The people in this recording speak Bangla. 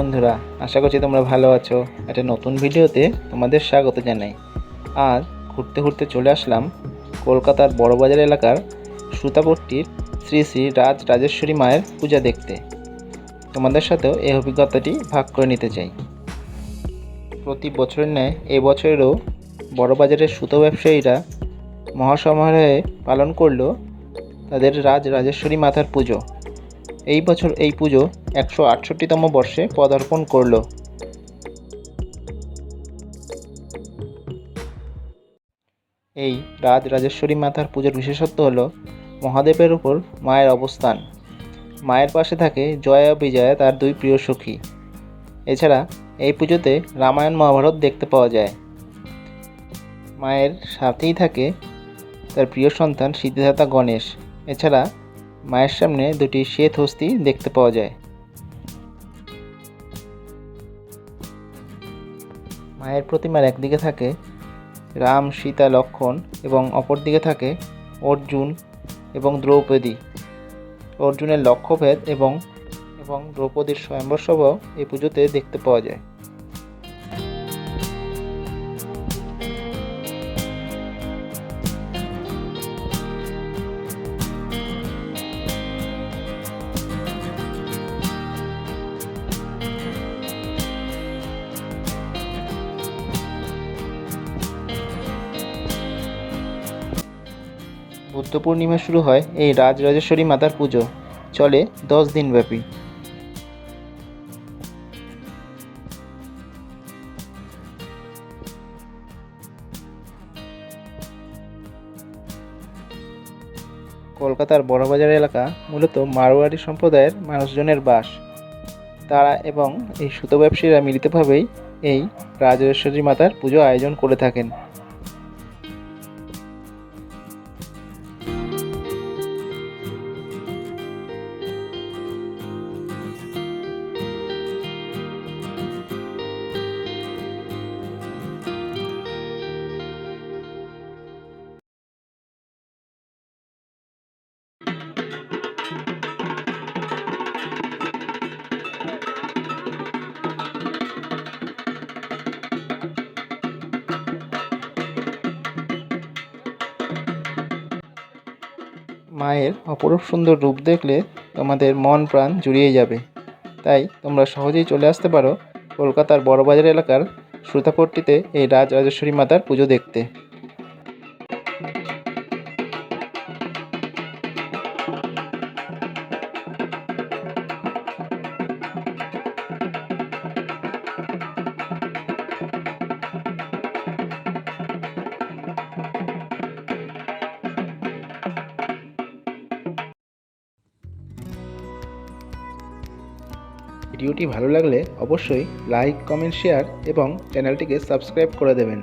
বন্ধুরা, আশা করছি তোমরা ভালো আছো। একটা নতুন ভিডিওতে তোমাদের স্বাগত জানাই। আজ ঘুরতে ঘুরতে চলে আসলাম কলকাতার বড়বাজার এলাকার সুতাপট্টির শ্রী শ্রী রাজ রাজেশ্বরী মায়ের পূজা দেখতে। তোমাদের সাথেও এই অভিজ্ঞতাটি ভাগ করে নিতে চাই। প্রতি বছরের ন্যায় এবছরেরও বড়বাজারের সুতো ব্যবসায়ীরা মহাসমারোহে পালন করল তাদের রাজ রাজেশ্বরী মাতার পুজো। এই বছর এই পুজো একশো আটষট্টিতম বর্ষে পদার্পণ করল। এই রাজ রাজেশ্বরী মাতার পুজোর বিশেষত্ব হল মহাদেবের উপর মায়ের অবস্থান। মায়ের পাশে থাকে জয়া বিজয়া তার দুই প্রিয় সখী। এছাড়া এই পুজোতে রামায়ণ মহাভারত দেখতে পাওয়া যায়। মায়ের সাথেই থাকে তার প্রিয় সন্তান সিদ্ধিদাতা গণেশ। এছাড়া মায়ের সামনে দুটি শ্বেত হস্তি দেখতে পাওয়া যায়। মায়ের প্রতিমার একদিকে থাকে রাম, সীতা, লক্ষণ এবং অপরদিকে থাকে অর্জুন এবং দ্রৌপদী। অর্জুনের লক্ষ্যভেদ এবং এবং দ্রৌপদীর স্বয়ম্বর সভাও এই পুজোতে দেখতে পাওয়া যায়। বুদ্ধ পূর্ণিমা শুরু হয় এই রাজরাজেশ্বরী মাতার পুজো। চলে দশ দিন ব্যাপী কলকাতার বড়বাজার এলাকা মূলত মারোয়াড়ি সম্প্রদায়ের মানুষজনের বাস। তারা এবং এই সুতো ব্যবসায়ীরা মিলিতভাবেই এই রাজরাজেশ্বরী মাতার পুজো আয়োজন করে থাকেন। মায়ের অপরূপ সুন্দর রূপ দেখলে তোমাদের মন প্রাণ জুড়িয়ে যাবে। তাই তোমরা সহজেই চলে আসতে পারো কলকাতার বড়বাজার এলাকার শ্রুতাপট্টিতে এই রাজ রাজেশ্বরী মাতার পুজো দেখতে। ভিডিওটি ভালো লাগলে অবশ্যই লাইক কমেন্ট শেয়ার এবং চ্যানেলটিকে সাবস্ক্রাইব করে দেবেন।